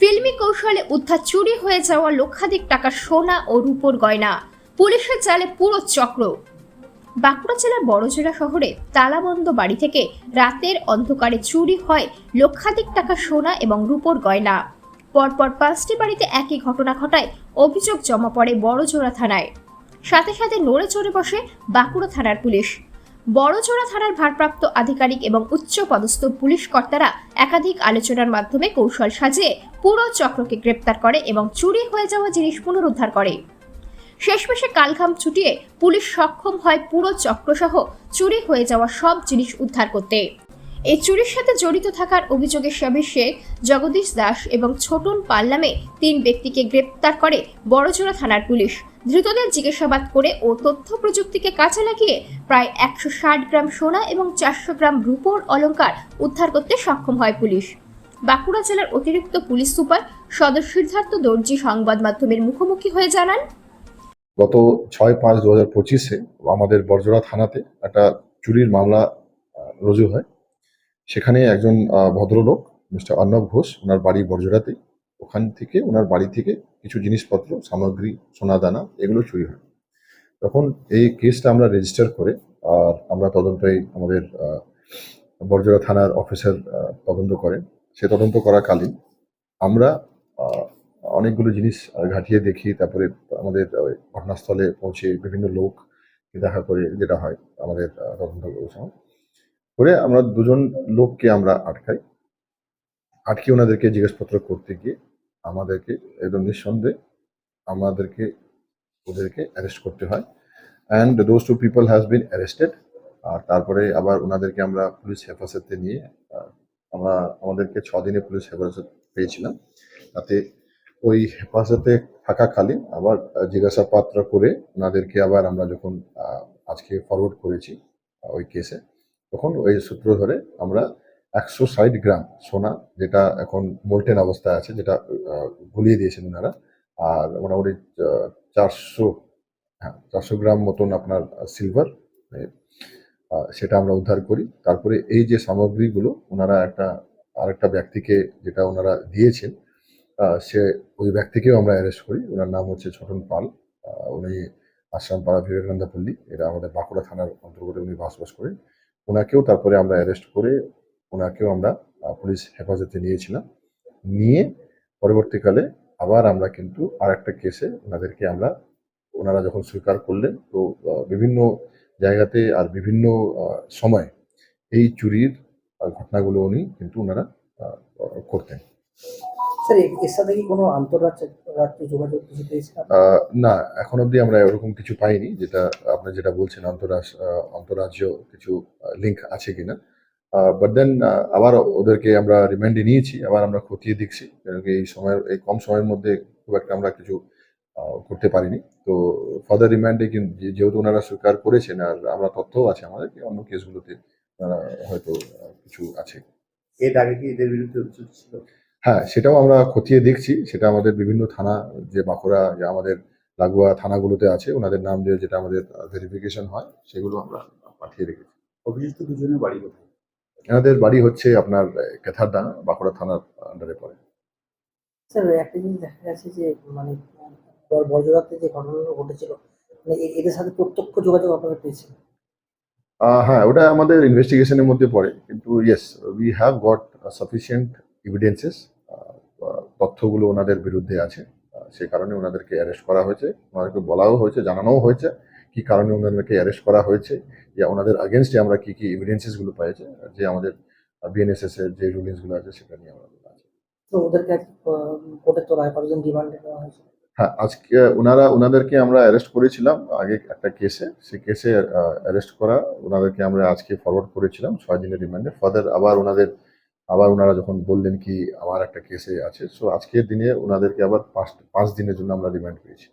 ফিল্মি কৌশলে উদ্ধার চুরি হয়ে যাওয়া লক্ষাধিক টাকা সোনা ও রূপোর গয়না। পুলিশের চালে পুরো চক্র। বাঁকুড়া জেলার বড়জোড়া শহরে তালাবন্ধ বাড়ি থেকে রাতের অন্ধকারে চুরি হয় লক্ষাধিক টাকা সোনা এবং রূপোর গয়না। পরপর পাঁচটি বাড়িতে একই ঘটনা ঘটায় অভিযোগ জমা পড়ে বড়জোড়া থানায়। সাথে সাথে নড়ে চড়ে বসে বাঁকুড়া থানার পুলিশ। বড়জোড়া থানার ভারপ্রাপ্ত আধিকারিক এবং উচ্চ পদস্থ পুলিশ কর্তারা একাধিক আলোচনার মাধ্যমে কৌশল সাজিয়ে পুরো চক্রকে গ্রেপ্তার করে এবং চুরি হয়ে যাওয়া জিনিস পুনরুদ্ধার করে। শেষমেশে কালঘাম ছুটিয়ে পুলিশ সক্ষম হয় পুরো চক্রসহ চুরি হয়ে যাওয়া সব জিনিস উদ্ধার করতে। এই চুরির সাথে জড়িত থাকার অভিযোগে সাবির শেখ, জগদীশ দাস এবং ছোটন পাল নামে তিন ব্যক্তিকে গ্রেপ্তার করে বড়জোড়া থানার পুলিশ। ধৃতদের জিজ্ঞাসাবাদ করে ও তথ্য প্রযুক্তিকে কাজে লাগিয়ে প্রায় একশো ষাট গ্রাম সোনা এবং চারশো গ্রাম রূপোর অলংকার উদ্ধার করতে সক্ষম হয় পুলিশ। বাঁকুড়া জেলার অতিরিক্ত পুলিশ সুপার সদর সিদ্ধার্থ দর্জি সংবাদ মাধ্যমের মুখোমুখি হয়ে জানান, গত ছয় পাঁচ দু হাজার পঁচিশে আমাদের বরজোড়া থানাতে একটা চুরির মামলা রুজু হয়। সেখানে একজন ভদ্রলোক মিস্টার অর্ণব ঘোষ, ওনার বাড়ি বরজোড়াতে ওখান থেকে ওনার বাড়ি থেকে কিছু জিনিসপত্র সামগ্রী সোনা দানা এগুলো চুরি হয়। তখন এই কেসটা আমরা রেজিস্টার করে আর আমরা তদন্তই আমাদের আহ, বরজোড়া থানার অফিসার তদন্ত করেন। সে তদন্ত করাকালীন আমরা অনেকগুলো জিনিস ঘাটিয়ে দেখি তারপরে আমাদের ঘটনাস্থলে পৌঁছে বিভিন্ন লোক দেখা করে যেটা হয় আমাদের তদন্ত করে আমরা দুজন লোককে আমরা আটকাই। আটকে ওনাদেরকে জিজ্ঞাসাপত্র করতে গিয়ে আমাদেরকে একদম নিঃসন্দেহে আমাদেরকে ওদেরকে অ্যারেস্ট করতে হয়। And those two people has been arrested আর তারপরে আবার ওনাদেরকে আমরা পুলিশ হেফাজতে নিয়ে আমরা আমাদেরকে ছ দিনে পুলিশ হেফাজত পেয়েছিলাম। তাতে ওই হেফাজতে থাকাকালীন আবার জিজ্ঞাসাবাদ করে ওনাদেরকে আবার আমরা যখন আজকে ফরওয়ার্ড করেছি ওই কেসে তখন ওই সূত্র ধরে আমরা একশো ষাট গ্রাম সোনা, যেটা এখন মোল্টেন অবস্থায় আছে, যেটা গুলিয়ে দিয়েছেন ওনারা। আর মোটামুটি চারশো হ্যাঁ চারশো গ্রাম মতন আপনার সিলভার সেটা আমরা উদ্ধার করি। তারপরে এই যে সামগ্রীগুলো, ওনারা একটা, আরেকটা ব্যক্তিকে যেটা ওনারা দিয়েছেন সে ওই ব্যক্তিকেও আমরা অ্যারেস্ট করি। ওনার নাম হচ্ছে ছোটন পাল উনি আশ্রামপাড়া বিবেকানন্দ পল্লী, এটা আমাদের বাঁকুড়া থানার অন্তর্গত উনি বসবাস করেন। ওনাকেও তারপরে আমরা অ্যারেস্ট করে ওনাকেও আমরা পুলিশ হেফাজতে নিয়েছিলাম। নিয়ে পরবর্তীকালে আবার আমরা কিন্তু আর একটা কেসে ওনাদেরকে আমরা ওনারা যখন স্বীকার করলেন তো বিভিন্ন জায়গাতে আর বিভিন্ন সময় এই চুরির ঘটনাগুলো উনি কিন্তু ওনারা করতেন। স্যার এর সাথে কি কোনো আন্তর্রাজ্য রাজ্য যোগাযোগ কিছু না এখন অবধি আমরা এরকম কিছু পাইনি যেটা আপনি যেটা বলছেন অন্তরাজ্য কিছু লিঙ্ক আছে কিনা। বাট দেন আবার ওদেরকে আমরা রিমান্ডে নিয়েছি আবার আমরা খতিয়ে দেখছি কারণ এই সময়ের এই কম সময়ের মধ্যে খুব একটা আমরা কিছু করতে পারিনি। তো ফার্দার রিমান্ডে যেহেতু ওনারা স্বীকার করেছেন আর আমরা তথ্যও আছে আমাদের অন্য কেসগুলোতে ওনারা হয়তো কিছু আছে। এর আগে কি এদের বিরুদ্ধে অভিযোগ ছিল? হ্যাঁ সেটাও আমরা খতিয়ে দেখছি। সেটা আমাদের বিভিন্ন থানা যে বাঁকুড়া যে আমাদের লাগোয়া থানাগুলোতে আছে ওনাদের নাম দিয়ে যেটা আমাদের ভেরিফিকেশন হয় সেগুলো আমরা পাঠিয়ে রেখেছি। অভিযুক্ত দুজনের বাড়ি কোথায়? এনাদের বাড়ি হচ্ছে আপনার কেথারডাঙ্গা বাঁকুড়া থানার আন্ডারে পড়ে। স্যার একটা জিনিস দেখা গেছে যে মানে বজ্ররাতে যে ঘটনাগুলো ঘটেছিল মানে এদের সাথে প্রত্যক্ষ যোগাযোগ আপনারা পেয়েছেন? হ্যাঁ ওটা আমাদের ইনভেস্টিগেশনের মধ্যে পড়ে। কিন্তু yes we have got sufficient evidences তথ্যগুলো ওনাদের বিরুদ্ধে আছে। সে কারণে ওনাদেরকে অ্যারেস্ট করা হয়েছে। ওনাদেরকে বলাও হয়েছে জানানোও হয়েছে। কি কারণে ওনাদেরকে অ্যারেস্ট করা হয়েছে? যে ওনাদের আগেনস্টে আমরা কি কি এভিডেন্সেসগুলো পেয়েছে যে আমাদের বিএনএসএস এর যে রুলিংসগুলো আছে সেটা নিয়ে আমরা বলা আছে তো ওদেরকে কোর্টে রিমান্ডে নেওয়া হয়েছে? হ্যাঁ আজকে ওনারা ওনাদেরকে আমরা অ্যারেস্ট করেছিলাম আগে একটা কেসে সেই কেসে অ্যারেস্ট করা ওনাদেরকে আমরা আজকে ফরওয়ার্ড করেছিলাম ছয় দিনের রিমান্ডে ফাদার আবার ওনাদের আবার ওনারা যখন বললেন কি আমার একটা কেসে আছে। সো আজকের দিনে ওনাদেরকে আবার পাঁচ পাঁচ দিনের জন্য আমরা রিমান্ড পেয়েছি।